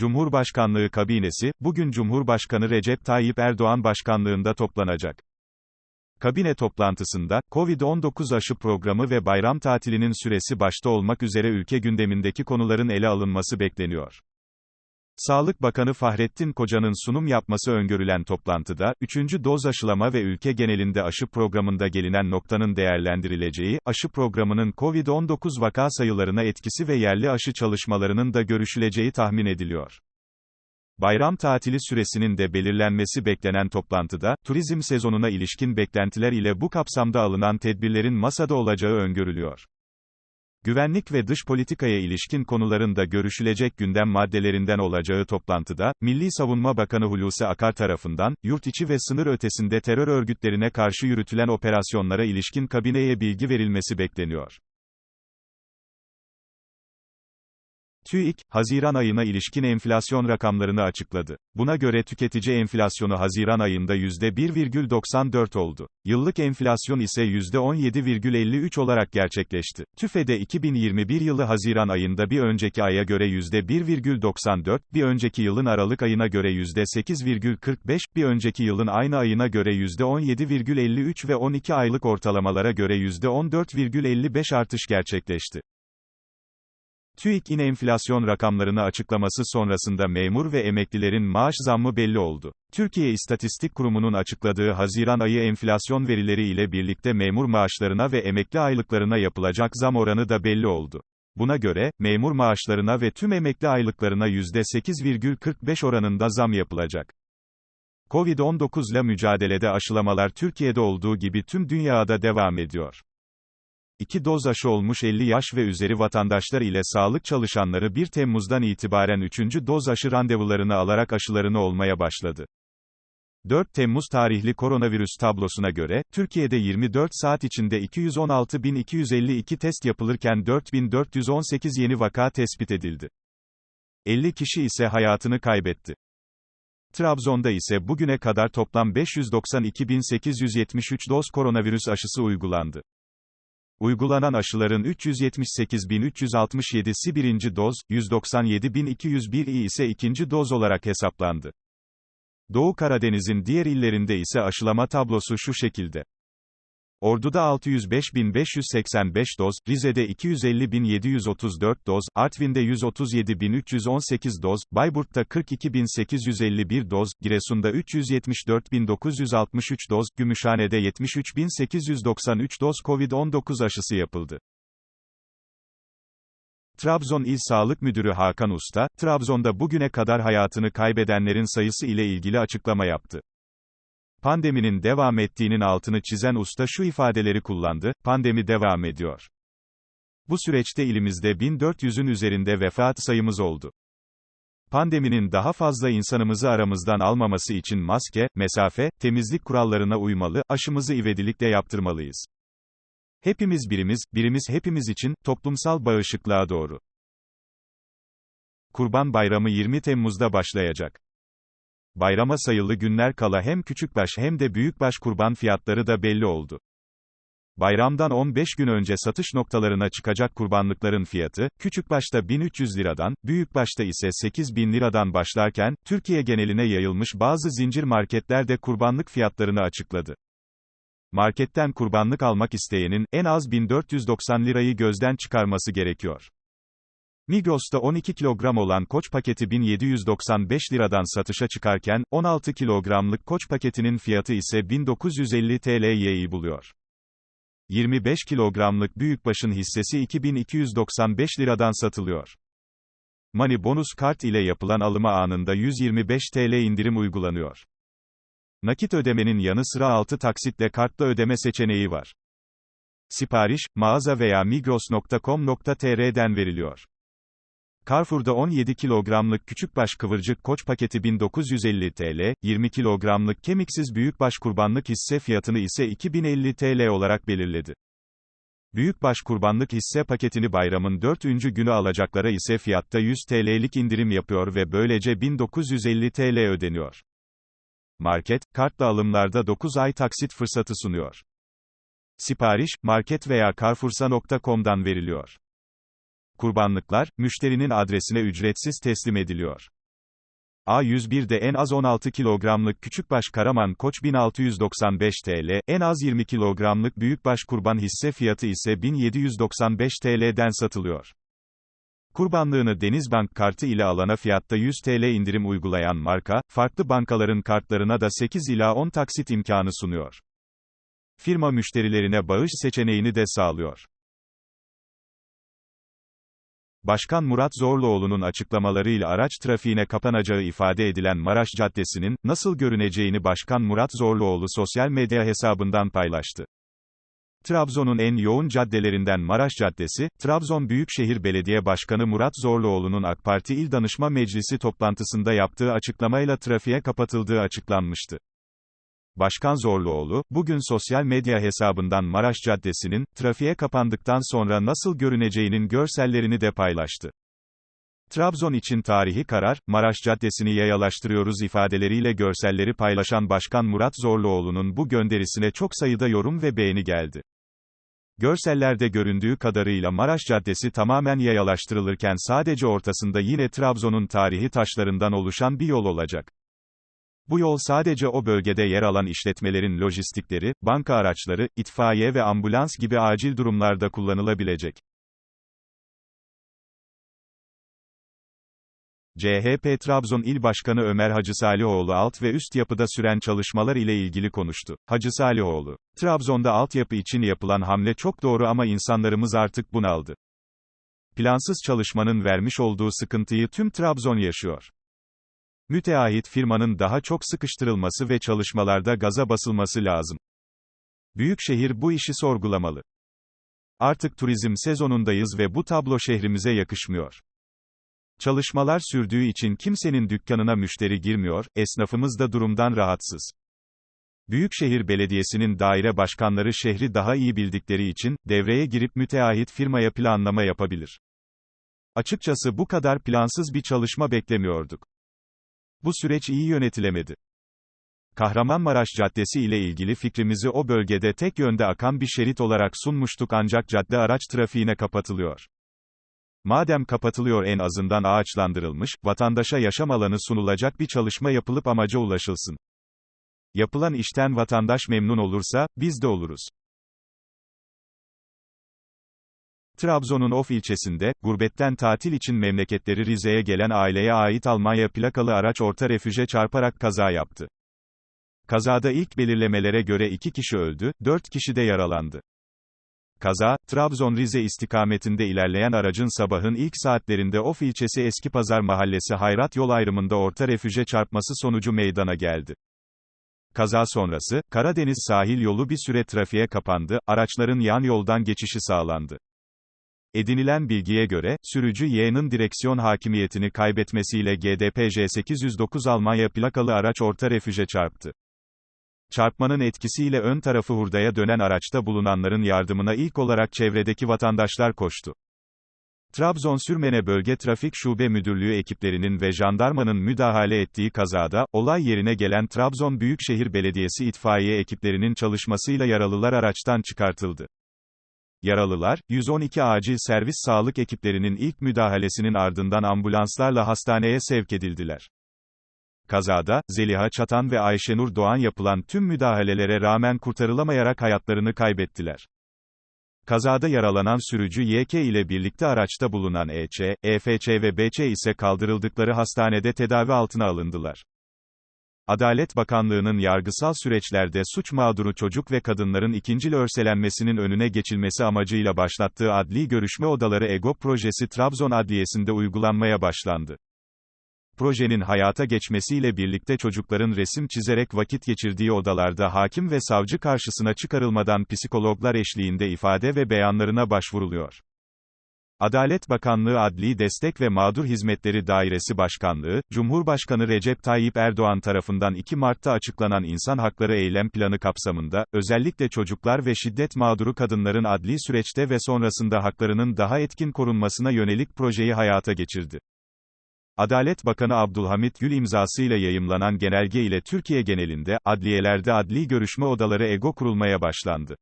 Cumhurbaşkanlığı kabinesi, bugün Cumhurbaşkanı Recep Tayyip Erdoğan başkanlığında toplanacak. Kabine toplantısında, Covid-19 aşı programı ve bayram tatilinin süresi başta olmak üzere ülke gündemindeki konuların ele alınması bekleniyor. Sağlık Bakanı Fahrettin Koca'nın sunum yapması öngörülen toplantıda, 3. doz aşılama ve ülke genelinde aşı programında gelinen noktanın değerlendirileceği, aşı programının COVID-19 vaka sayılarına etkisi ve yerli aşı çalışmalarının da görüşüleceği tahmin ediliyor. Bayram tatili süresinin de belirlenmesi beklenen toplantıda, turizm sezonuna ilişkin beklentiler ile bu kapsamda alınan tedbirlerin masada olacağı öngörülüyor. Güvenlik ve dış politikaya ilişkin konuların da görüşülecek gündem maddelerinden olacağı toplantıda, Milli Savunma Bakanı Hulusi Akar tarafından, yurt içi ve sınır ötesinde terör örgütlerine karşı yürütülen operasyonlara ilişkin kabineye bilgi verilmesi bekleniyor. TÜİK, Haziran ayına ilişkin enflasyon rakamlarını açıkladı. Buna göre tüketici enflasyonu Haziran ayında %1,94 oldu. Yıllık enflasyon ise %17,53 olarak gerçekleşti. TÜFE'de 2021 yılı Haziran ayında bir önceki aya göre %1,94, bir önceki yılın Aralık ayına göre %8,45, bir önceki yılın aynı ayına göre %17,53 ve 12 aylık ortalamalara göre %14,55 artış gerçekleşti. TÜİK'in enflasyon rakamlarını açıklaması sonrasında memur ve emeklilerin maaş zammı belli oldu. Türkiye İstatistik Kurumu'nun açıkladığı Haziran ayı enflasyon verileri ile birlikte memur maaşlarına ve emekli aylıklarına yapılacak zam oranı da belli oldu. Buna göre, memur maaşlarına ve tüm emekli aylıklarına %8,45 oranında zam yapılacak. Covid-19 ile mücadelede aşılamalar Türkiye'de olduğu gibi tüm dünyada devam ediyor. İki doz aşı olmuş 50 yaş ve üzeri vatandaşlar ile sağlık çalışanları 1 Temmuz'dan itibaren 3. doz aşı randevularını alarak aşılarını olmaya başladı. 4 Temmuz tarihli koronavirüs tablosuna göre, Türkiye'de 24 saat içinde 216.252 test yapılırken 4.418 yeni vaka tespit edildi. 50 kişi ise hayatını kaybetti. Trabzon'da ise bugüne kadar toplam 592.873 doz koronavirüs aşısı uygulandı. Uygulanan aşıların 378.367'si birinci doz, 197.201 ise ikinci doz olarak hesaplandı. Doğu Karadeniz'in diğer illerinde ise aşılama tablosu şu şekilde. Ordu'da 605.585 doz, Rize'de 250.734 doz, Artvin'de 137.318 doz, Bayburt'ta 42.851 doz, Giresun'da 374.963 doz, Gümüşhane'de 73.893 doz COVID-19 aşısı yapıldı. Trabzon İl Sağlık Müdürü Hakan Usta, Trabzon'da bugüne kadar hayatını kaybedenlerin sayısı ile ilgili açıklama yaptı. Pandeminin devam ettiğinin altını çizen usta şu ifadeleri kullandı, pandemi devam ediyor. Bu süreçte ilimizde 1400'ün üzerinde vefat sayımız oldu. Pandeminin daha fazla insanımızı aramızdan almaması için maske, mesafe, temizlik kurallarına uymalı, aşımızı ivedilikle yaptırmalıyız. Hepimiz birimiz, birimiz hepimiz için, toplumsal bağışıklığa doğru. Kurban Bayramı 20 Temmuz'da başlayacak. Bayrama sayılı günler kala hem küçükbaş hem de büyükbaş kurban fiyatları da belli oldu. Bayramdan 15 gün önce satış noktalarına çıkacak kurbanlıkların fiyatı, küçükbaşta 1300 liradan, büyükbaşta ise 8000 liradan başlarken, Türkiye geneline yayılmış bazı zincir marketler de kurbanlık fiyatlarını açıkladı. Marketten kurbanlık almak isteyenin, en az 1490 lirayı gözden çıkarması gerekiyor. Migros'ta 12 kilogram olan koç paketi 1795 liradan satışa çıkarken, 16 kilogramlık koç paketinin fiyatı ise 1950 TL'yi buluyor. 25 kilogramlık büyükbaşın hissesi 2295 liradan satılıyor. Money bonus kart ile yapılan alıma anında 125 TL indirim uygulanıyor. Nakit ödemenin yanı sıra 6 taksitle kartla ödeme seçeneği var. Sipariş, mağaza veya migros.com.tr'den veriliyor. Carrefour'da 17 kilogramlık küçükbaş kıvırcık koç paketi 1950 TL, 20 kilogramlık kemiksiz büyükbaş kurbanlık hisse fiyatını ise 2050 TL olarak belirledi. Büyükbaş kurbanlık hisse paketini bayramın 4. günü alacaklara ise fiyatta 100 TL'lik indirim yapıyor ve böylece 1950 TL ödeniyor. Market, kartla alımlarda 9 ay taksit fırsatı sunuyor. Sipariş, market veya carrefoursa.com'dan veriliyor. Kurbanlıklar, müşterinin adresine ücretsiz teslim ediliyor. A101'de en az 16 kilogramlık küçükbaş Karaman Koç 1695 TL, en az 20 kilogramlık büyükbaş kurban hisse fiyatı ise 1795 TL'den satılıyor. Kurbanlığını Denizbank kartı ile alana fiyatta 100 TL indirim uygulayan marka, farklı bankaların kartlarına da 8 ila 10 taksit imkanı sunuyor. Firma müşterilerine bağış seçeneğini de sağlıyor. Başkan Murat Zorluoğlu'nun açıklamalarıyla araç trafiğine kapanacağı ifade edilen Maraş Caddesi'nin, nasıl görüneceğini Başkan Murat Zorluoğlu sosyal medya hesabından paylaştı. Trabzon'un en yoğun caddelerinden Maraş Caddesi, Trabzon Büyükşehir Belediye Başkanı Murat Zorluoğlu'nun AK Parti İl Danışma Meclisi toplantısında yaptığı açıklamayla trafiğe kapatıldığı açıklanmıştı. Başkan Zorluoğlu, bugün sosyal medya hesabından Maraş Caddesi'nin, trafiğe kapandıktan sonra nasıl görüneceğinin görsellerini de paylaştı. Trabzon için tarihi karar, Maraş Caddesi'ni yayalaştırıyoruz ifadeleriyle görselleri paylaşan Başkan Murat Zorluoğlu'nun bu gönderisine çok sayıda yorum ve beğeni geldi. Görsellerde göründüğü kadarıyla Maraş Caddesi tamamen yayalaştırılırken sadece ortasında yine Trabzon'un tarihi taşlarından oluşan bir yol olacak. Bu yol sadece o bölgede yer alan işletmelerin lojistikleri, banka araçları, itfaiye ve ambulans gibi acil durumlarda kullanılabilecek. CHP Trabzon İl Başkanı Ömer Hacı Salihoğlu alt ve üst yapıda süren çalışmalar ile ilgili konuştu. Hacı Salihoğlu, Trabzon'da altyapı için yapılan hamle çok doğru ama insanlarımız artık bunaldı. Plansız çalışmanın vermiş olduğu sıkıntıyı tüm Trabzon yaşıyor. Müteahhit firmanın daha çok sıkıştırılması ve çalışmalarda gaza basılması lazım. Büyükşehir bu işi sorgulamalı. Artık turizm sezonundayız ve bu tablo şehrimize yakışmıyor. Çalışmalar sürdüğü için kimsenin dükkanına müşteri girmiyor, esnafımız da durumdan rahatsız. Büyükşehir Belediyesi'nin daire başkanları şehri daha iyi bildikleri için, devreye girip müteahhit firmaya planlama yapabilir. Açıkçası bu kadar plansız bir çalışma beklemiyorduk. Bu süreç iyi yönetilemedi. Kahramanmaraş Caddesi ile ilgili fikrimizi o bölgede tek yönde akan bir şerit olarak sunmuştuk ancak cadde araç trafiğine kapatılıyor. Madem kapatılıyor en azından ağaçlandırılmış, vatandaşa yaşam alanı sunulacak bir çalışma yapılıp amaca ulaşılsın. Yapılan işten vatandaş memnun olursa, biz de oluruz. Trabzon'un Of ilçesinde, gurbetten tatil için memleketleri Rize'ye gelen aileye ait Almanya plakalı araç orta refüje çarparak kaza yaptı. Kazada ilk belirlemelere göre iki kişi öldü, dört kişi de yaralandı. Kaza, Trabzon-Rize istikametinde ilerleyen aracın sabahın ilk saatlerinde Of ilçesi Eskipazar mahallesi Hayrat yol ayrımında orta refüje çarpması sonucu meydana geldi. Kaza sonrası, Karadeniz sahil yolu bir süre trafiğe kapandı, araçların yan yoldan geçişi sağlandı. Edinilen bilgiye göre, sürücü Y'nin direksiyon hakimiyetini kaybetmesiyle GDPJ 809 Almanya plakalı araç orta refüje çarptı. Çarpmanın etkisiyle ön tarafı hurdaya dönen araçta bulunanların yardımına ilk olarak çevredeki vatandaşlar koştu. Trabzon Sürmene Bölge Trafik Şube Müdürlüğü ekiplerinin ve jandarmanın müdahale ettiği kazada, olay yerine gelen Trabzon Büyükşehir Belediyesi itfaiye ekiplerinin çalışmasıyla yaralılar araçtan çıkartıldı. Yaralılar, 112 acil servis sağlık ekiplerinin ilk müdahalesinin ardından ambulanslarla hastaneye sevk edildiler. Kazada, Zeliha Çatan ve Ayşenur Doğan yapılan tüm müdahalelere rağmen kurtarılamayarak hayatlarını kaybettiler. Kazada yaralanan sürücü YK ile birlikte araçta bulunan EÇ, EFÇ ve BÇ ise kaldırıldıkları hastanede tedavi altına alındılar. Adalet Bakanlığı'nın yargısal süreçlerde suç mağduru çocuk ve kadınların ikincil örselenmesinin önüne geçilmesi amacıyla başlattığı adli görüşme odaları EGO projesi Trabzon Adliyesi'nde uygulanmaya başlandı. Projenin hayata geçmesiyle birlikte çocukların resim çizerek vakit geçirdiği odalarda hakim ve savcı karşısına çıkarılmadan psikologlar eşliğinde ifade ve beyanlarına başvuruluyor. Adalet Bakanlığı Adli Destek ve Mağdur Hizmetleri Dairesi Başkanlığı, Cumhurbaşkanı Recep Tayyip Erdoğan tarafından 2 Mart'ta açıklanan İnsan Hakları Eylem Planı kapsamında, özellikle çocuklar ve şiddet mağduru kadınların adli süreçte ve sonrasında haklarının daha etkin korunmasına yönelik projeyi hayata geçirdi. Adalet Bakanı Abdülhamit Gül imzasıyla yayımlanan genelge ile Türkiye genelinde, adliyelerde adli görüşme odaları EGO kurulmaya başlandı.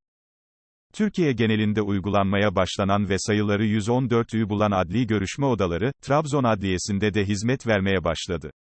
Türkiye genelinde uygulanmaya başlanan ve sayıları 114'ü bulan adli görüşme odaları, Trabzon Adliyesi'nde de hizmet vermeye başladı.